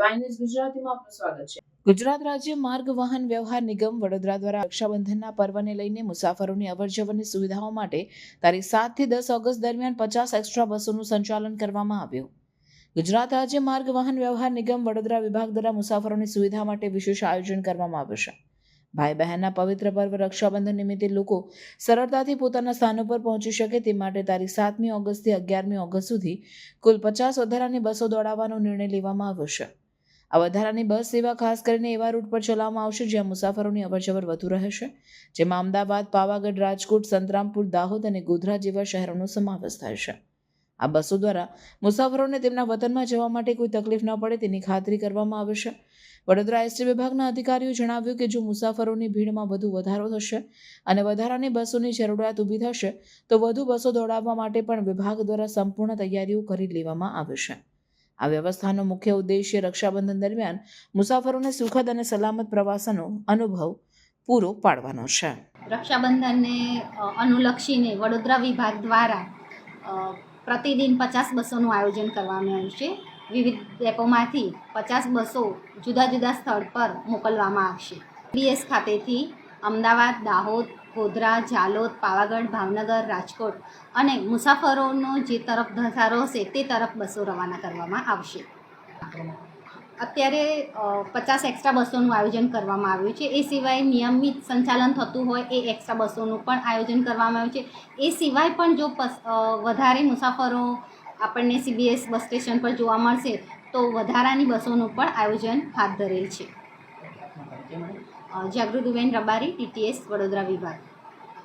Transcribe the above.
ગુજરાતીમાં આપનું સ્વાગત છે. ગુજરાત રાજ્ય માર્ગ વાહન વ્યવહાર નિગમ વડોદરા દ્વારા રક્ષાબંધનના પર્વને લઈને મુસાફરોની અવરજવરની સુવિધાઓ માટે તારીખ સાતથી દસ ઓગસ્ટ દરમિયાન પચાસ એક્સ્ટ્રા બસોનું સંચાલન કરવામાં આવ્યું. ગુજરાત રાજ્ય માર્ગ વાહન વ્યવહાર નિગમ વડોદરા વિભાગ દ્વારા મુસાફરોની સુવિધા માટે વિશેષ આયોજન કરવામાં આવ્યું છે. ભાઈ બહેનના પવિત્ર પર્વ રક્ષાબંધન નિમિત્તે લોકો સરળતાથી પોતાના સ્થાનો પર પહોંચી શકે તે માટે તારીખ સાતમી ઓગસ્ટથી અગિયારમી ઓગસ્ટ સુધી કુલ પચાસ વધારાની બસો દોડાવવાનો નિર્ણય લેવામાં આવ્યો છે. આ વધારાની બસ સેવા ખાસ કરીને એવા રૂટ પર ચલાવવામાં આવશે જ્યાં મુસાફરોની અવરજવર વધુ રહેશે, જેમાં અમદાવાદ, પાવાગઢ, રાજકોટ, સંતરામપુર, દાહોદ અને ગોધરા જેવા શહેરોનો સમાવેશ થાય છે. આ બસો દ્વારા મુસાફરોને તેમના વતનમાં જવા માટે કોઈ તકલીફ ન પડે તેની ખાતરી કરવામાં આવશે વડોદરા એસટી વિભાગના અધિકારીઓ જણાવ્યું કે જો મુસાફરોની ભીડમાં વધુ વધારો થશે અને વધારાની બસોની જરૂરિયાત ઊભી થશે, તો વધુ બસો દોડાવવા માટે પણ વિભાગ દ્વારા સંપૂર્ણ તૈયારીઓ કરી લેવામાં આવે છે. આ વ્યવસ્થાનો મુખ્ય ઉદ્દેશ્ય રક્ષાબંધન દરમિયાન મુસાફરોને સુખદ અને સલામત પ્રવાસનો અનુભવ પૂરો પાડવાનો છે. રક્ષાબંધનને અનુલક્ષીને વડોદરા વિભાગ દ્વારા પ્રતિદિન પચાસ બસોનું આયોજન કરવામાં આવ્યું છે. વિવિધ ડેપોમાંથી પચાસ બસો જુદા જુદા સ્થળ પર મોકલવામાં આવશે. બીએસ ખાતેથી અમદાવાદ, દાહોદ ગોધરા જાલોદ પાવાગઢ, ભાવનગર, રાજકોટ અને મુસાફરોનો જે તરફ ધસારો હશે તે તરફ બસો રવાના કરવામાં આવશે. અત્યારે પચાસ એક્સ્ટ્રા બસોનું આયોજન કરવામાં આવ્યું છે. એ સિવાય નિયમિત સંચાલન થતું હોય એ એક્સ્ટ્રા બસોનું પણ આયોજન કરવામાં આવ્યું છે. એ સિવાય પણ જો વધારે મુસાફરો આપણને સીબીએસ બસ સ્ટેશન પર જોવા મળશે તો વધારાની બસોનું પણ આયોજન હાથ ધરેલ છે. જાગૃતિબેન રબારી ટીટીએસ વડોદરા વિભાગ.